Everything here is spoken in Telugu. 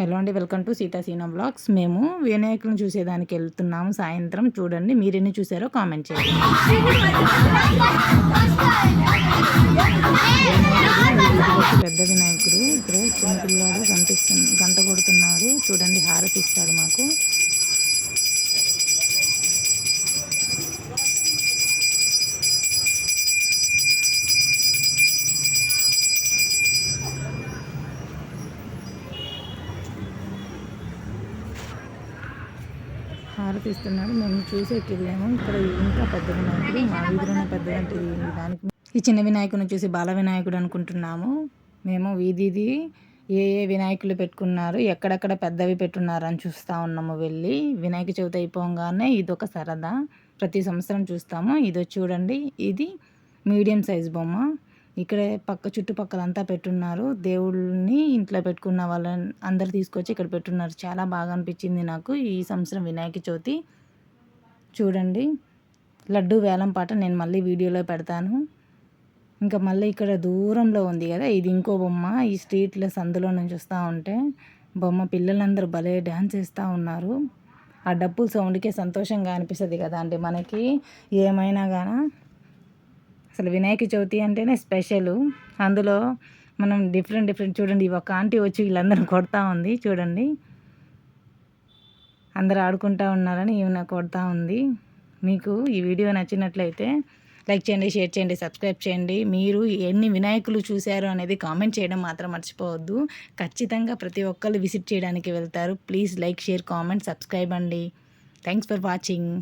హలో అండి వెల్కమ్ టు సీతాసీనా బ్లాగ్స్. మేము వినాయకులను చూసేదానికి వెళ్తున్నాము సాయంత్రం. చూడండి మీరు ఎన్ని చూసారో కామెంట్ చేయండి. పెద్ద వినాయకుడు ఇక్కడ చిన్న పిల్లాడు కనిపిస్తుంది గంట కొడుతున్నాడు. చూడండి హారతి ఇస్తాడు మాకు. హారతి ఇస్తున్నాడు మేము చూసి వెళ్ళాము ఇక్కడ ఇంకా పెద్ద వినాయకుడు మా వీధిలోనే పెద్ద ఈ దానికి ఈ చిన్న వినాయకుడిని చూసి బాల వినాయకుడు అనుకుంటున్నాము. మేము వీధిది ఏ ఏ వినాయకులు పెట్టుకున్నారు ఎక్కడెక్కడ పెద్దవి పెట్టున్నారు అని చూస్తూ ఉన్నాము వెళ్ళి. వినాయక చవితి అయిపోగానే ఇది ఒక సరదా. ప్రతి సంవత్సరం చూస్తాము. ఇది చూడండి. ఇది మీడియం సైజ్ బొమ్మ. ఇక్కడే పక్క చుట్టుపక్కలంతా పెట్టున్నారు. దేవుళ్ళని ఇంట్లో పెట్టుకున్న వాళ్ళని అందరు తీసుకొచ్చి ఇక్కడ పెట్టున్నారు. చాలా బాగా అనిపించింది నాకు ఈ సంవత్సరం వినాయక చవితి. చూడండి లడ్డు వేలం పాట నేను మళ్ళీ వీడియోలో పెడతాను. ఇంకా మళ్ళీ ఇక్కడ దూరంలో ఉంది కదా ఇది ఇంకో బొమ్మ. ఈ స్ట్రీట్లో సందులో నుంచి వస్తూ ఉంటే బొమ్మ పిల్లలందరూ భలే డ్యాన్స్ వేస్తూ ఉన్నారు. ఆ డప్పుల సౌండ్కే సంతోషంగా అనిపిస్తుంది కదా అండి మనకి. ఏమైనా కానీ అసలు వినాయక చవితి అంటేనే స్పెషల్ అందులో మనం డిఫరెంట్ డిఫరెంట్ చూడండి ఒక ఆంటీ వచ్చి వీళ్ళందరూ కొడతా ఉంది చూడండి. అందరు ఆడుకుంటా ఉన్నారని ఈమె కొడతా ఉంది. మీకు ఈ వీడియో నచ్చినట్లయితే లైక్ చేయండి షేర్ చేయండి సబ్స్క్రైబ్ చేయండి. మీరు ఎన్ని వినాయకులు చూశారు అనేది కామెంట్ చేయడం మాత్రం మర్చిపోవద్దు. ఖచ్చితంగా ప్రతి ఒక్కరు విజిట్ చేయడానికి వెళ్తారు. Please like share comment subscribe అండి. Thanks for watching